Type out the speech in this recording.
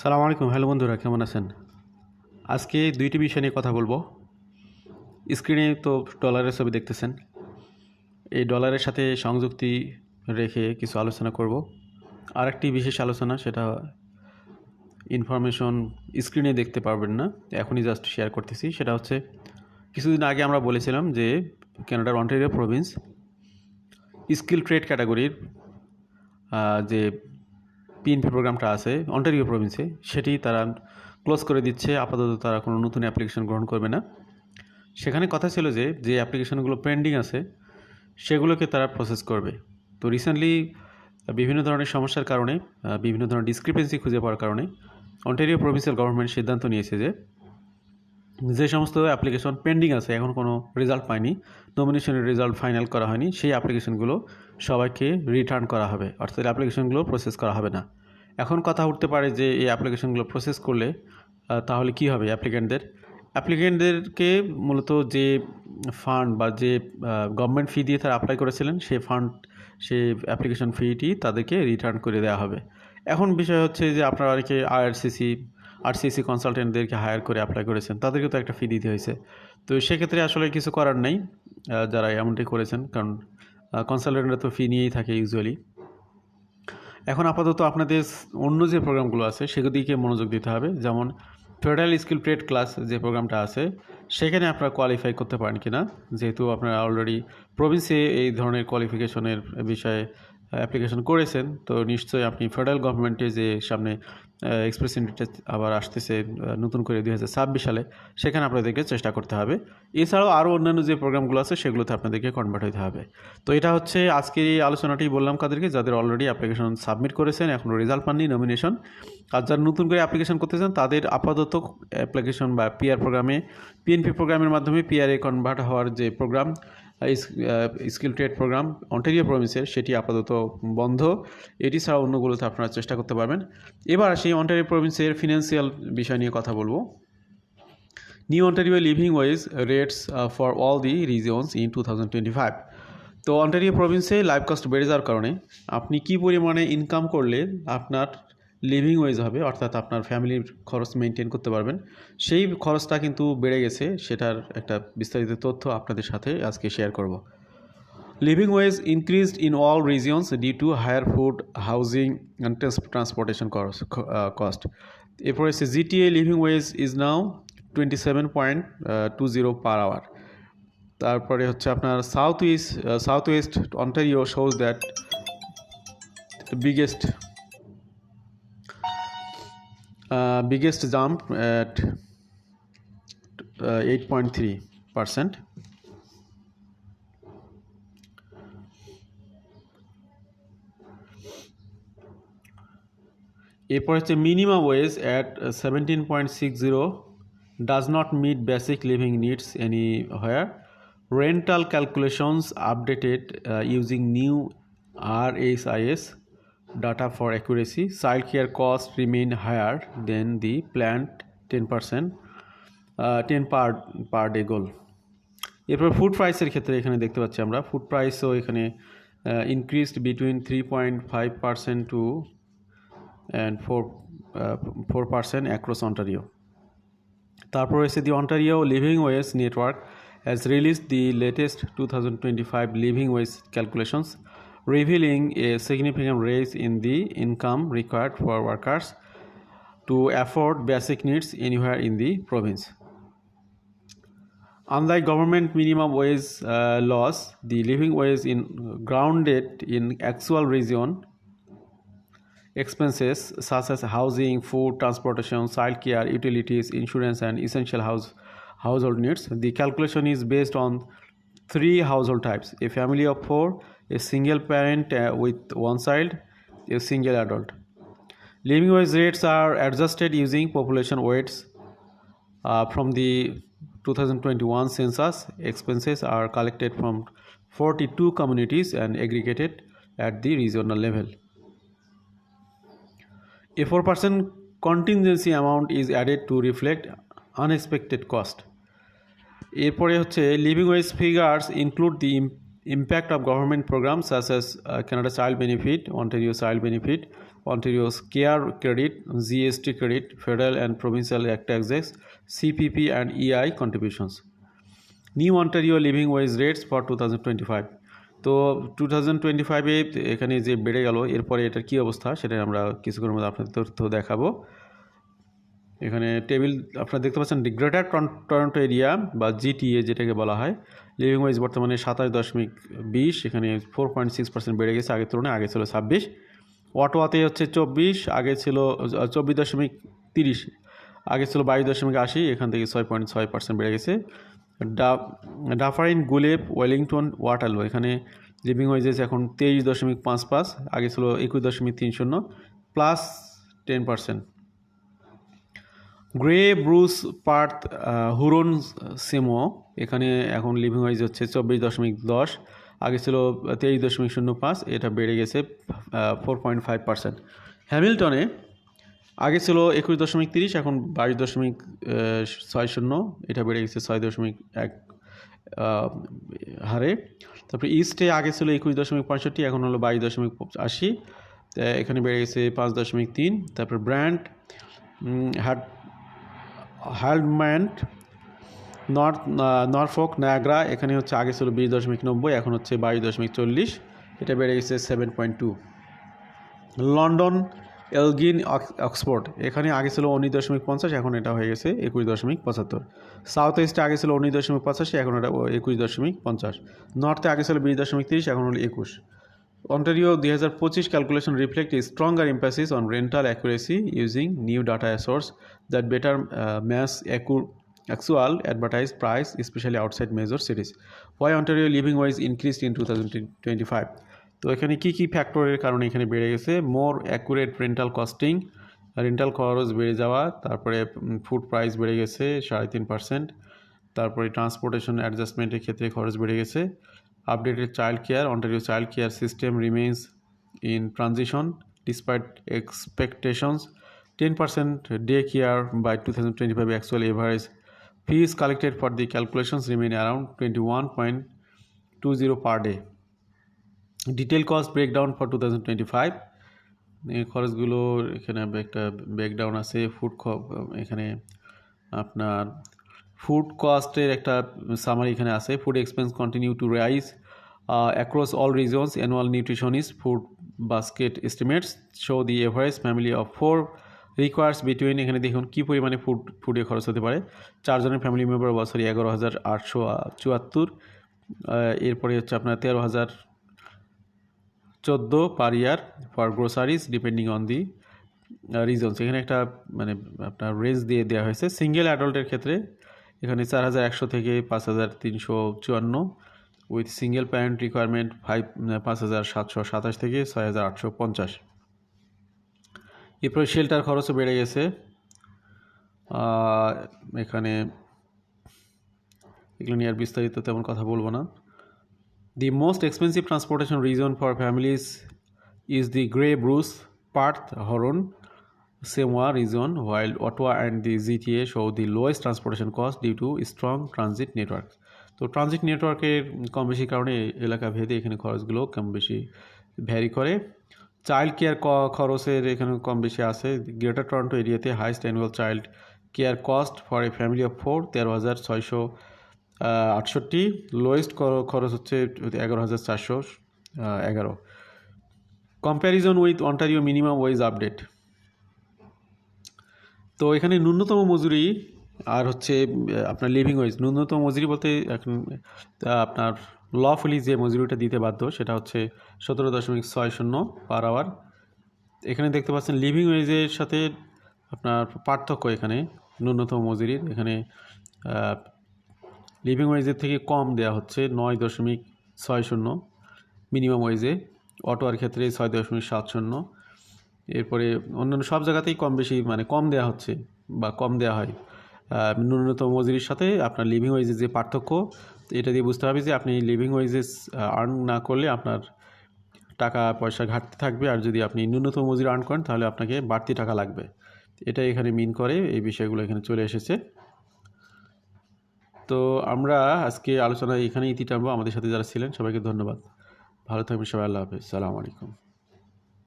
সালাম আলাইকুম, হ্যালো বন্ধুরা, কেমন আছেন? আজকে দুইটি বিষয় নিয়ে কথা বলব। স্ক্রিনে তো ডলারের ছবি দেখতেছেন। এই ডলারের সাথে সংযুক্তি রেখে কিছু আলোচনা করব। আরেকটি বিশেষ আলোচনা, সেটা ইনফরমেশন স্ক্রিনে দেখতে পারবেন না, এখনই জাস্ট শেয়ার করতেছি। সেটা হচ্ছে, কিছুদিন আগে আমরা বলেছিলাম যে কানাডার অন্টারিও প্রভিন্স স্কিল ট্রেড ক্যাটাগরির যে পিএনপি প্রোগ্রামটা আছে অন্টারিও প্রভিন্সে সেটি তারা ক্লোজ করে দিচ্ছে। আপাতত তারা কোনো নতুন অ্যাপ্লিকেশন গ্রহণ করবে না। সেখানে কথা ছিল যে যে অ্যাপ্লিকেশনগুলো পেন্ডিং আছে, সেগুলোকে তারা প্রসেস করবে। তো রিসেন্টলি বিভিন্ন ধরনের সমস্যার কারণে বিভিন্ন ধরনের ডিসক্রিপেন্সি খুঁজে পাওয়ার কারণে অন্টারিও প্রভিন্সিয়াল গভর্নমেন্ট সিদ্ধান্ত নিয়েছে যে যে সমস্ত অ্যাপ্লিকেশন পেন্ডিং আছে, এখন কোনো রেজাল্ট পায়নি নমিনেশনের রেজাল্ট ফাইনাল করা হয়নি, সেই অ্যাপ্লিকেশনগুলো সবাইকে রিটার্ন করা হবে। অর্থাৎ অ্যাপ্লিকেশনগুলো প্রসেস করা হবে না। এখন কথা উঠতে পারে যে এই অ্যাপ্লিকেশনগুলো প্রসেস করলে তাহলে কি হবে অ্যাপ্লিকেন্টদের? অ্যাপ্লিকেন্টদেরকে মূলত যে ফান্ড বা যে গভর্নমেন্ট ফি দিয়ে তারা অ্যাপ্লাই করেছিলেন সেই ফান্ড সেই অ্যাপ্লিকেশন ফিটি তাদেরকে রিটার্ন করে দেওয়া হবে। এখন বিষয় হচ্ছে যে আপনারা অনেকে আরসিসি আরসিসি কনসালটেন্টদেরকে হায়ার করে অ্যাপ্লাই করেছেন তাদেরকে তো একটা ফি দিতে হয়েছে। তো সেক্ষেত্রে আসলে কিছু করার নেই যারা এমনটি করেছেন, কারণ কনসালটেন্টরা তো ফি নিয়েই থাকে ইউজুয়ালি এখন আপাতত আপনাদের অন্য যে প্রোগ্রামগুলো আছে সেগুলিকে মনোযোগ দিতে হবে। যেমন ফেডারেল স্কিল ট্রেড ক্লাস যে প্রোগ্রামটা আছে, সেখানে আপনারা কোয়ালিফাই করতে পারেন কি না যেহেতু আপনারা অলরেডি প্রভিন্সে এই ধরনের কোয়ালিফিকেশনের বিষয়ে অ্যাপ্লিকেশন করেছেন, তো নিশ্চয়ই আপনি ফেডারেল গভর্নমেন্টে যে সামনে এক্সপ্রেস ইন্ডিটা আবার আসতেছে নতুন করে দুই হাজার ছাব্বিশ সালে, সেখানে আপনাদেরকে চেষ্টা করতে হবে। এছাড়াও আরও অন্যান্য যে প্রোগ্রামগুলো আছে, সেগুলোতে আপনাদেরকে কনভার্ট হতে হবে। তো এটা হচ্ছে আজকের এই আলোচনাটি বললাম কাদেরকে, যাদের অলরেডি অ্যাপ্লিকেশন সাবমিট করেছেন, এখনও রেজাল্ট পাননি নমিনেশন আর যারা নতুন করে অ্যাপ্লিকেশন করতেছেন তাদের আপাতত অ্যাপ্লিকেশন বা পিআর প্রোগ্রামে পিএনপি প্রোগ্রামের মাধ্যমে পিআরএ কনভার্ট হওয়ার যে program skill trade program Ontario প্রভিন্সের, সেটি আপাতত বন্ধ। এটি ছাড়া অন্যগুলোতে আপনারা চেষ্টা করতে পারবেন। এবার সেই অন্টারিও প্রভিন্সের ফিনান্সিয়াল বিষয় নিয়ে কথা বলব। New Ontario living wage rates for all the regions in two thousand twenty five তো অন্টারিও প্রভিন্সে লাইফ কস্ট বেড়ে যাওয়ার কারণে আপনি কি পরিমাণে ইনকাম করলে আপনার লিভিং ওয়েজ হবে, অর্থাৎ আপনার ফ্যামিলির খরচ মেনটেন করতে পারবেন। সেই খরচটা কিন্তু বেড়ে গেছে, সেটার একটা বিস্তারিত তথ্য আপনাদের সাথে আজকে শেয়ার করব। Living wage increased in all regions due to higher food housing and transportation cost এরপরে এসে GTA living wage is now twenty seven point two zero per hour তারপরে হচ্ছে আপনার south east south west Ontario shows that biggest biggest jump at eight point three percent এরপর হচ্ছে minimum wage at seventeen point six zero does not meet basic living needs anywhere rental calculations updated using new R S I S data for accuracy child care costs remain higher than the planned 10 percent uh, 10 per per day goal এরপর food প্রাইসের ক্ষেত্রে এখানে দেখতে পাচ্ছি আমরা। Food প্রাইসও এখানে increased between three point five percent to and four four percent across Ontario তারপর রয়েছে the Ontario living wage network has released the latest 2025 living wage calculations. Revealing a significant raise in the income required for workers to afford basic needs anywhere in the province unlike government minimum wage uh, laws the living wage in grounded in actual region expenses such as housing, food, transportation, child care, utilities, insurance, and essential house, household needs. The calculation is based on three household types a family of four, a single parent uh, with one child, a single adult. Living wage rates are adjusted using population weights uh, from the 2021 census. Expenses are collected from 42 communities and aggregated at the regional level. A 4% contingency amount is added to reflect unexpected cost. এরপরে হচ্ছে living wage figures include the impact of government program such as Canada child benefit Ontario child benefit Ontario's CARE credit, GST credit, federal and provincial taxes, CPP and EI contributions. New Ontario living wage rates for 2025. তো two thousand twenty ফাইভে এখানে যে বেড়ে গেল এরপরে এটার কী অবস্থা সেটা আমরা কিছুক্ষণের মধ্যে আপনাদের তথ্য দেখাবো এখানে টেবিল আপনারা দেখতে পাচ্ছেন গ্রেটার টরন্টো এরিয়া বা জিটিএ যেটাকে বলা হয়। লিভিং ওয়েজ বর্তমানে সাতাশ দশমিক বিশ, এখানে ফোর পয়েন্ট সিক্স পার্সেন্ট বেড়ে গেছে, আগের তুলনায় আগে ছিল ছাব্বিশ। অটোয়াতে হচ্ছে চব্বিশ, আগে ছিল চব্বিশ দশমিক তিরিশ, আগে ছিল বাইশ দশমিক আশি, এখান থেকে ছয় পয়েন্ট ছয় পার্সেন্ট বেড়ে গেছে। ডা ডাফারিন গুলেপ ওয়েলিংটন ওয়াটারলো এখানে লিভিং ওয়েজেস এখন তেইশ দশমিক পাঁচ পাঁচ, আগে ছিল একুশ দশমিক তিন শূন্য plus ten percent Grey Bruce Perth Huron Simcoe, এখানে এখন লিভিং ওয়েজ হচ্ছে চব্বিশ দশমিক দশ, আগে ছিল তেইশ দশমিক শূন্য পাঁচ, এটা বেড়ে গেছে ফোর পয়েন্ট ফাইভ পার্সেন্ট হ্যামিল্টনে আগে ছিল একুশ দশমিক তিরিশ, এখন বাইশ দশমিক ছয় শূন্য, এটা বেড়ে গেছে ছয় দশমিক এক হারে। তারপরে ইস্টে আগে ছিল একুশ দশমিক পঁয়ষট্টি, এখন হলো বাইশ দশমিক আশি এখানে বেড়ে গেছে পাঁচ দশমিক তিন। তারপর ব্র্যান্ড হ্যাড হ্যালম্যান্ট নর্থ নরফোক নায়াগ্রা এখানে হচ্ছে আগে ছিল বিশ দশমিক নব্বই, এখন হচ্ছে বাইশ দশমিক চল্লিশ, এটা বেড়ে গেছে seven point two London Elgin Oxford এখানে আগে ছিল উনিশ দশমিক পঞ্চাশ, এখন এটা হয়ে গেছে একুশ দশমিক পঁচাত্তর। সাউথ ইস্টে আগে ছিল উনিশ দশমিক পঁচাশি, এখন এটা একুশ দশমিক পঞ্চাশ। নর্থে আগে ছিল বিশ দশমিক তিরিশ, এখন হলো একুশ। Ontario 2025 calculation reflect a stronger emphasis on rental accuracy using new data source that better uh, accu- actual advertised price, especially outside major cities. Why Ontario living wage increased in 2025? তো এখানে কি কি ফ্যাক্টরের কারণে এখানে বেড়ে গেছে more accurate rental costing rental খরচ বেড়ে যাওয়া তারপরে ফুড প্রাইস বেড়ে গেছে সাড়ে তিন পার্সেন্ট তারপরে ট্রান্সপোর্টেশন অ্যাডজাস্টমেন্টের ক্ষেত্রে খরচ বেড়ে গেছে updated child care ontario child care system remains in transition despite expectations 10% daycare by 2025 actual average fees collected for the calculations remain around 21.20 per day detail cost breakdown for 2025 এই খরচগুলো এখানে একটা breakdown আছে food এখানে আপনার food কস্টের একটা summary এখানে আছে। Food expense continue to rise across all regions annual nutritionist food basket estimates show the average family of four requires between এখানে দেখুন কী পরিমাণে ফুড ফুডে খরচ হতে পারে। চারজনের ফ্যামিলি মেম্বার বছরে এগারো হাজার আটশো চুয়াত্তর এরপরে হচ্ছে আপনার তেরো হাজার চোদ্দ per year for groceries depending on the reasons এখানে একটা মানে আপনার রেঞ্জ দিয়ে দেওয়া হয়েছে। সিঙ্গেল অ্যাডাল্টের ক্ষেত্রে এখানে চার হাজার একশো থেকে পাঁচ হাজার তিনশো চুয়ান্ন। With single parent requirement five পাঁচ হাজার সাতশো সাতাশ থেকে ছয় হাজার আটশো পঞ্চাশ। এরপরে শেল্টার খরচও বেড়ে গেছে। এখানে এগুলো নিয়ে আর বিস্তারিত তেমন কথা বলব না। The most expensive transportation region for families is the Grey Bruce Perth Huron Semwa region, while Ottawa and the GTA show the lowest transportation cost due to strong transit networks. তো ট্রানজিট নেটওয়ার্কের কম বেশি কারণে এলাকা ভেদে এখানে খরচগুলো কম বেশি ভ্যারি করে। চাইল্ড কেয়ার খরচের এখানে কম বেশি আছে। গ্রেটার টরন্টো এরিয়াতে highest annual child care cost for a family of four তেরো হাজার ছয়শো আটষট্টি। লোয়েস্ট খরচ হচ্ছে এগারো হাজার চারশো এগারো। Comparison with Ontario minimum wage update তো এখানে ন্যূনতম মজুরি আর হচ্ছে আপনার লিভিং ওয়েজ ন্যূনতম মজুরি বলতে এখন আপনার লফুলি যে মজুরিটা দিতে বাধ্য, সেটা হচ্ছে সতেরো দশমিক ছয় শূন্য পার আওয়ার এখানে দেখতে পাচ্ছেন লিভিং ওয়েজের সাথে আপনার পার্থক্য এখানে, ন্যূনতম মজুরির। এখানে লিভিং ওয়েজের থেকে কম দেওয়া হচ্ছে নয় দশমিক ছয় শূন্য। মিনিমাম ওয়েজে অটোয়ার ক্ষেত্রে ছয় দশমিক সাত শূন্য। এরপরে অন্যান্য সব জায়গাতেই কম বেশি মানে কম দেওয়া হচ্ছে বা কম দেওয়া হয়। ন্যূনতম মজুরির সাথে আপনার লিভিং ওয়েজের যে পার্থক্য, এটা দিয়ে বুঝতে হবে যে আপনি লিভিং ওয়েজেস আর্ন না করলে আপনার টাকা পয়সা ঘাটতি থাকবে। আর যদি আপনি ন্যূনতম মজুরি আর্ন করেন, তাহলে আপনাকে বাড়তি টাকা লাগবে। এটা এখানে মিন করে, এই বিষয়গুলো এখানে চলে এসেছে। তো আমরা আজকে আলোচনা এখানে ইতি টানবো আমাদের সাথে যারা ছিলেন, সবাইকে ধন্যবাদ। ভালো থাকবেন সবাই, আল্লাহ হাফিজ। সালামু আলাইকুম।